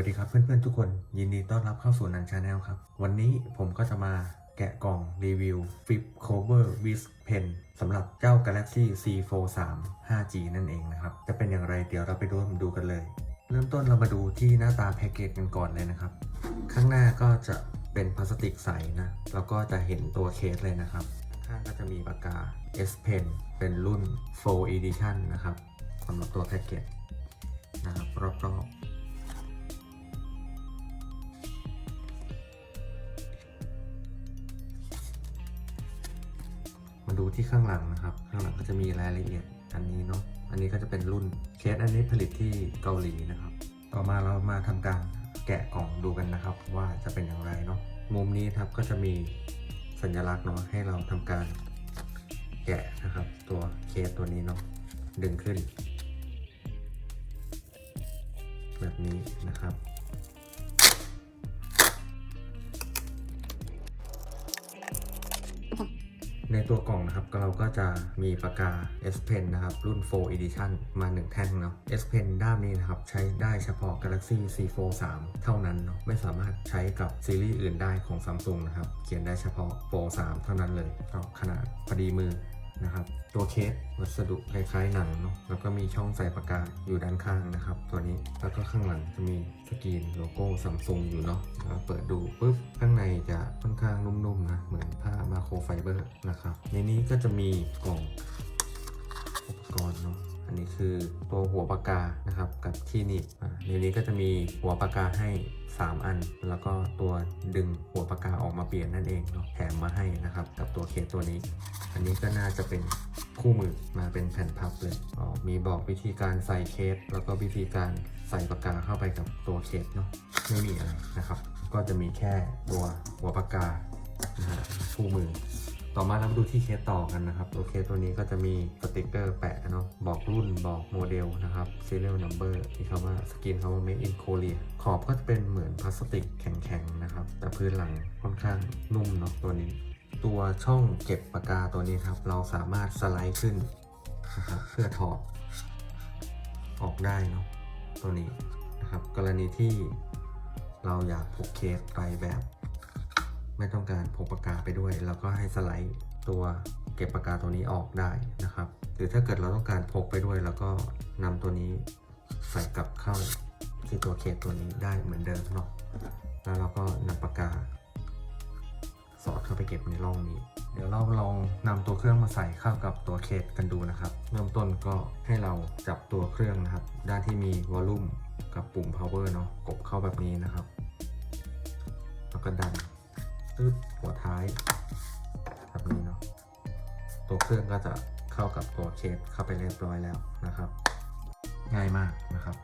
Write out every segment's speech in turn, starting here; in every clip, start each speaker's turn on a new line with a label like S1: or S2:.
S1: วัสดีครับเพื่อนๆทุกคนยินดีต้อนรับเข้าสู่นันชาแนลครับ วันนี้ผมก็จะมาแกะกล่องรีวิว Flip Cover with Pen สำหรับเจ้า Galaxy C43 5G นั่นเองนะครับ จะเป็นอย่างไรเดี๋ยวเราไปดูดูกันเลย เริ่มต้นเรามาดูที่หน้าตาแพ็กเกจกันก่อนเลยนะครับ ข้างหน้าก็จะเป็นพลาสติกใสนะแล้วก็จะเห็นตัวเคสเลยนะครับ ข้างก็จะมีปากกา S Pen เป็นรุ่น4 Edition นะครับสำหรับตัวแพ็กเกจนะครับรอบๆ ที่ข้างหลังนะครับ ข้างหลังก็จะมีรายละเอียดอันนี้เนาะ อันนี้ก็จะเป็นรุ่นเคสอันนี้ผลิตที่เกาหลีนะครับ ต่อมาเรามาทำการแกะกล่องดูกันนะครับ ว่าจะเป็นอย่างไรเนาะ มุมนี้ครับก็จะมีสัญลักษณ์เนาะให้เราทำการแกะนะครับ ตัวเคสตัวนี้เนาะดึงขึ้น แบบนี้นะครับ ในตัวกล่องนะครับเราก็จะมีปากกา S Pen นะครับ รุ่น 4 Edition มา 1 แท่งเนาะ S Pen ด้ามนี้นะครับใช้ได้เฉพาะ Galaxy C43 เท่านั้นเนาะไม่สามารถใช้กับซีรีส์อื่นได้ของ Samsung นะครับ เขียนได้เฉพาะ Fold 3 เท่านั้นเลยเนาะขนาดพอดีมือ นะครับ ตัวเคสวัสดุคล้ายๆหนังเนาะแล้วก็มีช่องใส่ปากกาอยู่ด้านข้างนะครับ ตัวนี้แล้วก็ข้างหลังจะมีสกรีนโลโก้ซัมซุงอยู่เนาะแล้วเปิดดูปุ๊บข้างในจะค่อนข้างนุ่มๆนะเหมือนผ้ามาโครไฟเบอร์นะครับในนี้ก็จะมีกล่องอุปกรณ์เนาะ อันนี้คือตัวหัวปากกานะครับกับที่หนีบอ่ในนี้ก็จะมีหัวปากกาให้ 3 อัน แล้วก็ตัวดึงหัวปากกาออกมาเปลี่ยนนั่นเองเนาะแถมมาให้นะครับกับตัวเคสตัวนี้ อันนี้ก็น่าจะเป็นคู่มือมาเป็นแผ่นพับเลยอ๋อมีบอกวิธีการใส่เคส แล้วก็วิธีการใส่ปากกาเข้าไปกับตัวเคสเนาะไม่มีอะไรนะครับ ก็จะมีแค่ตัวหัวปากกานะฮะคู่มือ ต่อมาเรามาดูที่เคสต่อกันนะครับตัวเคตัวนี้ก็จะมีสติกเกอร์แปะเนาะบอกรุ่นบอกโมเดลนะครับ serial number ที่คำว่าสกรีนคำว่า made in Korea ขอบก็จะเป็นเหมือนพลาสติกแข็งๆนะครับ แต่พื้นหลังค่อนข้างนุ่มเนาะตัวนี้ ตัวช่องเก็บปากกาตัวนี้ครับ เราสามารถสไลด์ขึ้นนะครับเพื่อถอดออกได้เนาะตัวนี้นะครับ กรณีที่เราอยากพกเคสไปแบบ ไม่ต้องการพกปากกาไปด้วย แล้วก็ให้สไลด์ตัวเก็บปากกาตัวนี้ออกได้นะครับ หรือถ้าเกิดเราต้องการพกไปด้วย แล้วก็นำตัวนี้ใส่กลับเข้าที่ตัวเคสตัวนี้ได้เหมือนเดิมเนาะแล้วเราก็นำปากกา สอดเข้าไปเก็บในร่องนี้ เดี๋ยวเราลองนำตัวเครื่องมาใส่เข้ากับตัวเคสกันดูนะครับ เริ่มต้นก็ให้เราจับตัวเครื่องนะครับ ด้านที่มีวอลลุ่มกับปุ่ม power เนาะกดเข้าแบบนี้นะครับ แล้วก็ดัน ตึ๊บหัวท้ายแบบนี้เนาะตัวเครื่องก็จะเข้ากับตัวเคสเข้าไปเรียบร้อยแล้วนะครับ ง่ายมากนะครับ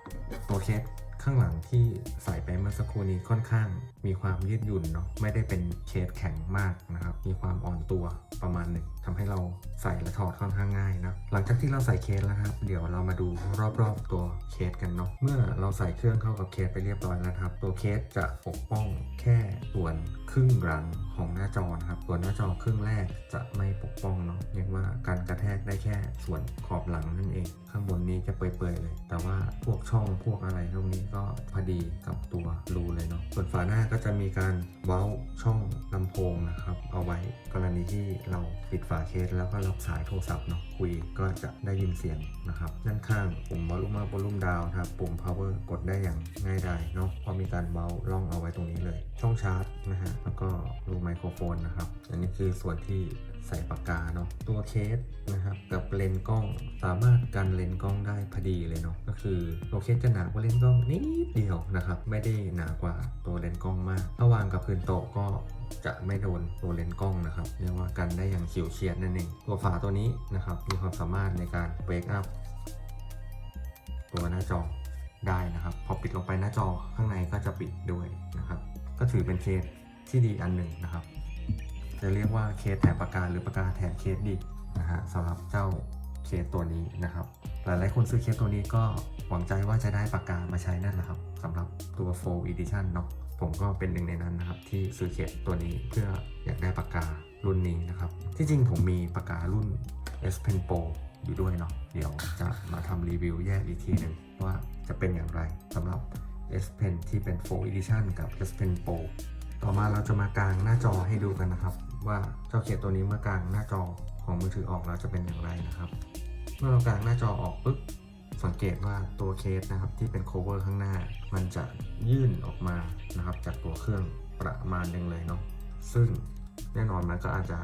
S1: ตัวเคส ข้างหลังที่ใส่ไปเมื่อสักครู่นี้ค่อนข้างมีความยืดหยุ่นเนาะไม่ได้เป็นเคสแข็งมากนะครับ มีความอ่อนตัวประมาณหนึ่งทำให้เราใส่และถอดค่อนข้างง่ายนะหลังจากที่เราใส่เคสแล้วครับ เดี๋ยวเรามาดูรอบๆตัวเคสกันเนาะเมื่อเราใส่เครื่องเข้ากับเคสไปเรียบร้อยแล้วครับ ตัวเคสจะปกป้องแค่ส่วนครึ่งหลัง ของหน้าจอนะครับส่วนหน้าจอครึ่งแรกจะไม่ปกป้องเนาะเรียกว่าการกระแทกได้แค่ส่วนขอบหลังนั่นเอง ข้างบนนี้จะเปื่อยๆเลย แต่ว่าพวกช่องพวกอะไรพวกนี้ก็พอดีกับตัวรูเลยเนาะ ส่วนฝาหน้าก็จะมีการเว้าช่องลำโพงนะครับ เอาไว้กรณีที่เราปิดฝาเคสแล้วก็รับสายโทรศัพท์เนาะคุยก็จะได้ยินเสียงนะครับด้านข้างปุ่ม volume up volume down ครับปุ่ม power กดได้อย่างง่ายดายเนาะพราะมีการเว้าล่องเอาไว้ตรงนี้เลย ช่องชาร์จนะฮะแล้วก็รูไมโครโฟนนะครับ อันนี้คือส่วนที่ ใส่ปากกาเนาะตัวเคสนะครับกับเลนกล้องสามารถกันเลนกล้องได้พอดีเลยเนาะก็คือตัวเคสจะหนากว่าเลนกล้องนิดเดียวนะครับไม่ได้หนากว่าตัวเลนกล้องมากถ้าวางกับพื้นโต๊ะก็จะไม่โดนตัวเลนส์กล้องนะครับเรียกว่ากันได้อย่างเฉิวเฉียดนั่นเองตัวฝาตัวนี้นะครับมีความสามารถในการเวกอัพตัวหน้าจอได้นะครับ พอปิดลงไปหน้าจอข้างในก็จะปิดด้วยนะครับ ก็ถือเป็นเคสที่ดีอันหนึ่งนะครับ จะเรียกว่าเคสแถมปากกาหรือปากกาแถมเคสดีนะฮะสำหรับเจ้าเคสตัวนี้นะครับ หลายๆคนซื้อเคสตัวนี้ก็หวังใจว่าจะได้ปากกามาใช้นั่นแหละครับสำหรับตัว4 Edition เนาะผมก็เป็นหนึ่งในนั้นนะครับ ที่ซื้อเคสตัวนี้เพื่ออยากได้ปากการุ่นนี้นะครับ ที่จริงผมมีปากการุ่น S Pen Pro อยู่ด้วยเนาะเดี๋ยวจะมาทำรีวิวแยกอีกทีหนึ่งว่าจะเป็นอย่างไรสำหรับ S Pen ที่เป็น Full Edition กับ S Pen Pro ต่อมาเราจะมากางหน้าจอให้ดูกันนะครับ ว่าเจ้าเคสตัวนี้เมื่อกางหน้าจอของมือถือออกแล้วจะเป็นอย่างไรนะครับ เมื่อเรากางหน้าจอออกปุ๊บสังเกตว่าตัวเคสนะครับที่เป็น cover ข้างหน้า มันจะยื่นออกมานะครับจากตัวเครื่องประมาณหนึ่งเลยเนาะซึ่งแน่นอนมันก็อาจจะ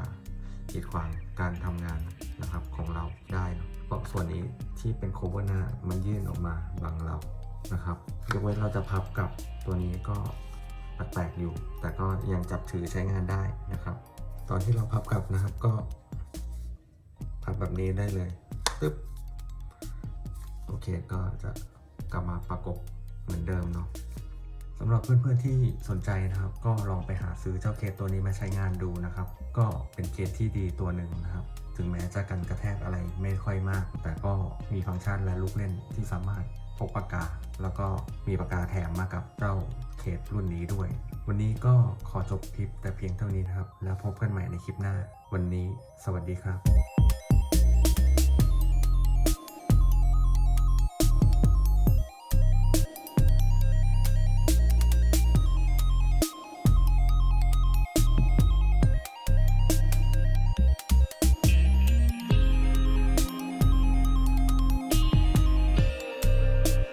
S1: กีดขวางการทำงานนะครับของเราได้เนอะเพราะส่วนนี้ที่เป็น cover หน้ามันยื่นออกมาบังเรานะครับยกเว้นเราจะพับกับตัวนี้ก็แปลกๆอยู่ แต่ก็ยังจับถือใช้งานได้นะครับ อนที่เราพับกลับนะครับก็ พับแบบนี้ได้เลยตึ๊บโอเคก็จะกลับมาประกบเหมือนเดิมเนาะสำหรับเพื่อนๆที่สนใจนะครับ ก็ลองไปหาซื้อเจ้าเคสตัวนี้มาใช้งานดูนะครับ ก็เป็นเคสที่ดีตัวหนึ่งนะครับ ถึงแม้จะกันกระแทกอะไรไม่ค่อยมาก แต่ก็มีฟังก์ชันและลูกเล่นที่สามารถพกปากกา แล้วก็มีปากกาแถมมากับเจ้าเคสรุ่นนี้ด้วย วันนี้ก็ขอจบคลิปแต่เพียงเท่านี้นะครับ แล้วพบกันใหม่ในคลิปหน้า วันนี้ สวัสดีครับ